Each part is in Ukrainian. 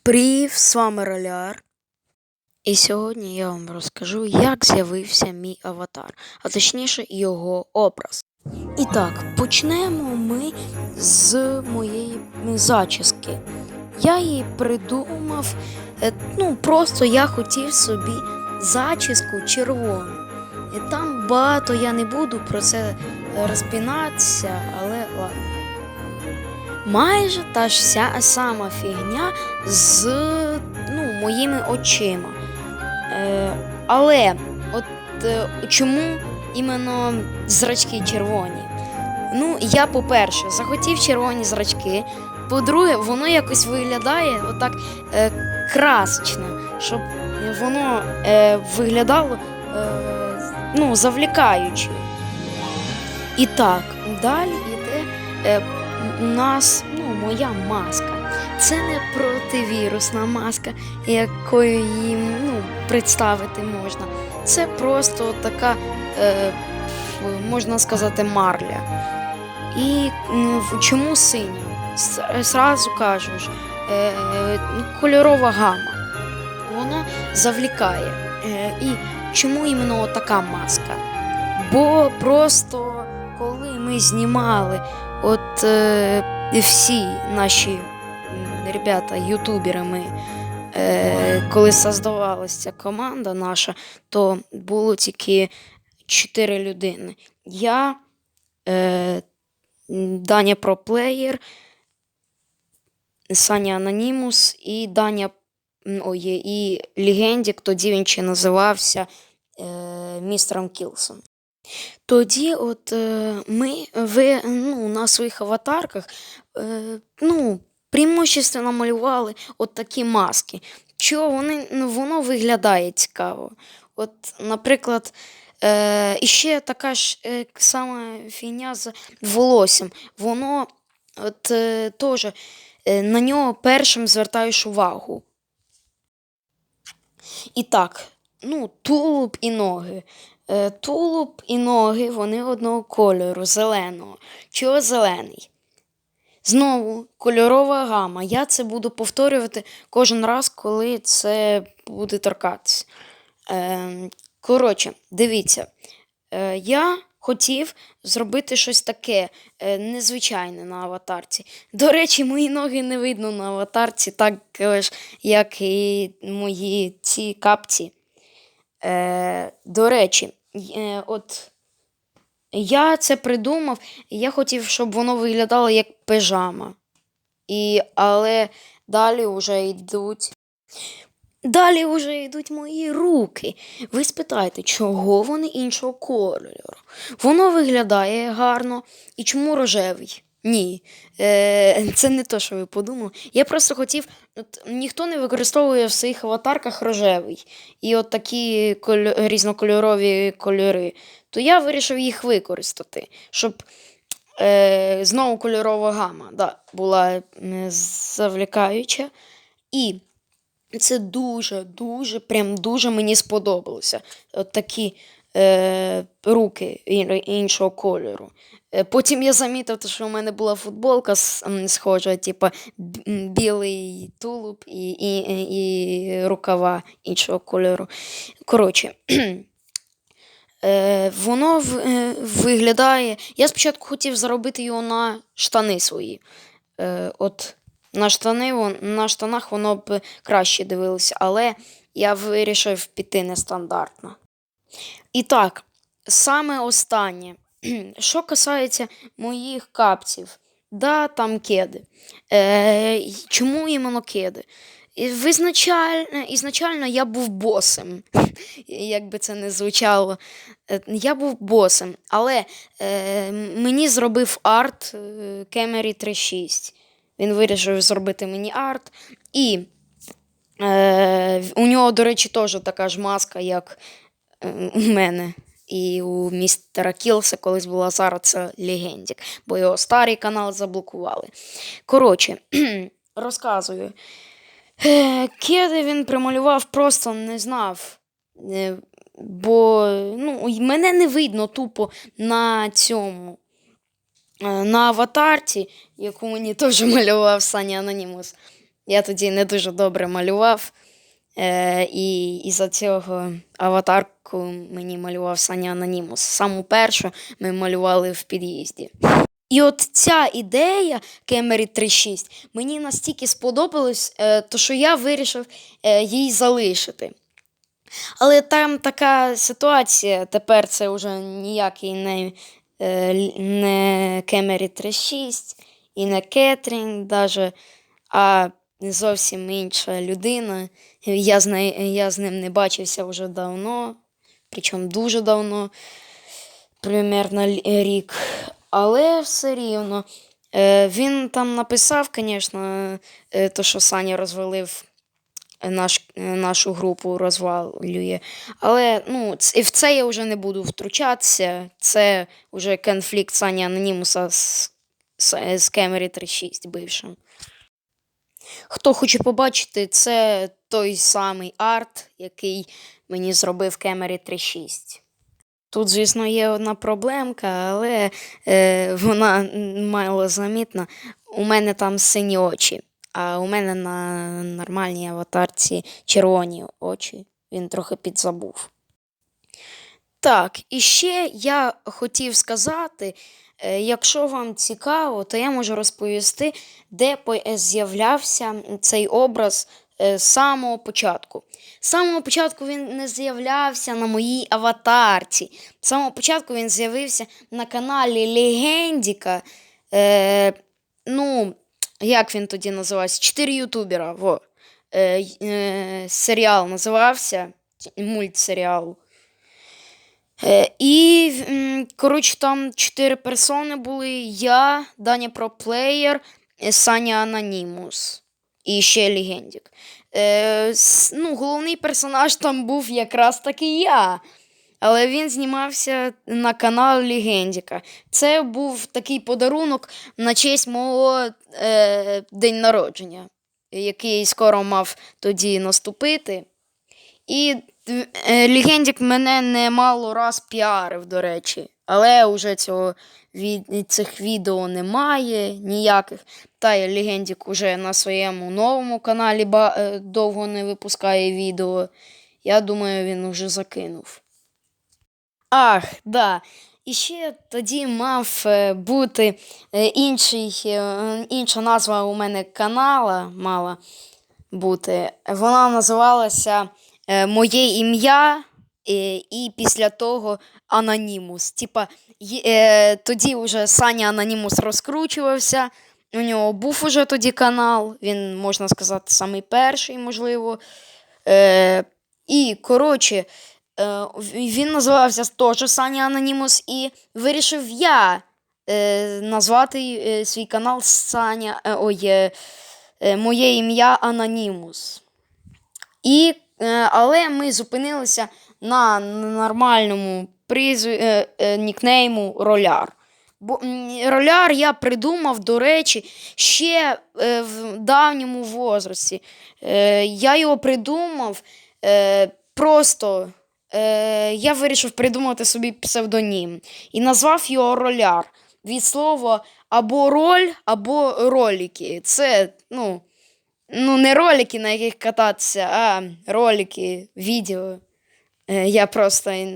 Привіт, з вами Роляр. І сьогодні я вам розкажу, як з'явився мій аватар, а точніше його образ. І так, почнемо ми з моєї зачіски. Я її придумав, е, ну просто я хотів собі зачіску червону. І там багато я не буду про це розпінатися, але ладно. Майже та ж вся сама фігня з ну, моїми очима. Е, але от е, чому іменно зрачки червоні? Ну, я, по-перше, захотів червоні зрачки. По-друге, воно якось виглядає отак е, красочно, щоб воно е, виглядало е, ну, завлікаюче. І так, далі йде е, у нас ну, моя маска. Це не противірусна маска, якою її ну, представити можна. Це просто така, е, можна сказати, марля. І в- чому синя? Сразу кажу ж, е, ну, кольорова гама. Воно завлікає. Е, і чому іменно така маска? Бо просто знімали от е, всі наші ребята, ютубери, ми, е, коли создавалася ця команда наша, то було тільки чотири людини. Я, е, Даня Проплеєр, Саня Анонімус і Даня ой, і Легендік, тоді він ще називався е, містером Кілсом. Тоді, от е, ми ви, ну, на своїх аватарках е, ну, преимущественно малювали от такі маски. Чого вони, ну, воно виглядає цікаво. От, наприклад, е, іще така ж е, сама фігня з волоссям. Воно от, е, теж на нього першим звертаєш увагу. І так, ну, тулуб і ноги. Е, Тулуб і ноги вони одного кольору, зеленого. Чого зелений? Знову кольорова гама. Я це буду повторювати кожен раз, коли це буде торкатися. Е, коротше, дивіться, е, я хотів зробити щось таке незвичайне на аватарці. До речі, мої ноги не видно на аватарці, так як і мої ці капці. До речі, е, от я це придумав, я хотів, щоб воно виглядало як пижама. І, але далі вже йдуть. Далі вже йдуть мої руки. Ви спитаєте, чого вони іншого кольору? Воно виглядає гарно. І чому рожевий? Ні, е, це не те, що ви подумали. Я просто хотів, от, ніхто не використовує в своїх аватарках рожевий і от такі коль- різнокольорові кольори. То я вирішив їх використати, щоб е, знову кольорова гама да, була м, завлікаюча. І це дуже, дуже, прям дуже мені сподобалося. От такі е, руки іншого кольору. Е, Потім я замітив, що у мене була футболка схожа, типу білий тулуб і, і, і, і рукава іншого кольору. Коротше, е, воно в, е, виглядає. Я спочатку хотів заробити його на штани свої. Е, от на, штани, на штанах воно б краще дивилося, але я вирішив піти нестандартно. І так, саме останнє. Що касається моїх капців, да, там кеди. Е, чому іменно кеди? Визначально, ізначально я був босом, як би це не звучало. Е, Я був босом, але е, мені зробив арт Кемері 36. Він вирішив зробити мені арт. І е, у нього, до речі, теж така ж маска, як у мене. І у містера Кілса колись була зараз це Легендік, бо його старий канал заблокували. Коротше, розказую. Е, Кеди він прималював, просто не знав. Е, Бо ну, мене не видно тупо на цьому. е, На аватарці, яку мені теж малював Саня Анонімус. Я тоді не дуже добре малював. Е, і із-за цього аватарку мені малював Саня Анонімус. Саму першу ми малювали в під'їзді. І от ця ідея Кемері 3.6 мені настільки сподобалась, е, то що я вирішив е, її залишити. Але там така ситуація, тепер це вже ніякий не, е, не Кемері 3.6 і не Кетрінг даже, а зовсім інша людина. Я з, нею, я з ним не бачився вже давно, причому дуже давно, примерно рік. Але все рівно. Е, він там написав, звісно, е, то, що Саня розвалив наш, е, нашу групу розвалює. Але ну, в це я вже не буду втручатися. Це вже конфлікт Сані Анонімуса з, з Кемері 36 бившим. Хто хоче побачити, це той самий арт, який мені зробив Кемері 36. Тут, звісно, є одна проблемка, але е, вона мало замітна. У мене там сині очі, а у мене на нормальній аватарці червоні очі. Він трохи підзабув. Так, і ще я хотів сказати, якщо вам цікаво, то я можу розповісти, де е, з'являвся цей образ е, з самого початку. З самого початку він не з'являвся на моїй аватарці. З самого початку він з'явився на каналі Легендіка. Е, ну, як він тоді називався? Чотири ютубера. Во. Е, е, серіал називався. Мультсеріал. Е, і, коротше, там чотири персони були: я, Даня Проплеєр, е, Саня Анонімус і ще Легендік. Е, ну, головний персонаж там був якраз таки я. Але він знімався на каналі Легендіка. Це був такий подарунок на честь мого е, день народження, який скоро мав тоді наступити. І Легендік мене немало раз піарив, до речі. Але вже цього від, цих відео немає ніяких. Та Легендік уже на своєму новому каналі е, довго не випускає відео. Я думаю, він уже закинув. Ах, да. І ще тоді мав е, бути е, інший, е, інша назва у мене канала мала бути. Вона називалася е, Моє ім'я е, і після того Анонімус. Типа, е, тоді вже Саня Анонімус розкручувався. У нього був уже тоді канал, він, можна сказати, самий перший, можливо. Е, і, коротше, е, він називався теж Саня Анонімус, і вирішив я е, назвати е, свій канал Саня. Е, ой, е, е, моє ім'я Анонімус. І, е, але ми зупинилися на нормальному призв... е, е, нікнейму Роляр. Бо роляр я придумав, до речі, ще е, в давньому возрасті. Е, я його придумав е, просто. Е, я вирішив придумати собі псевдонім і назвав його роляр від слова або роль, або ролики. Це, ну, ну, не ролики, на яких кататися, а ролики, відео. Е, я просто.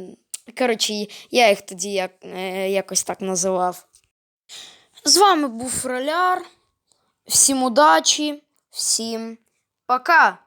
Коротше, я їх тоді як, е, якось так називав. З вами був Роляр. Всім удачі, всім пока!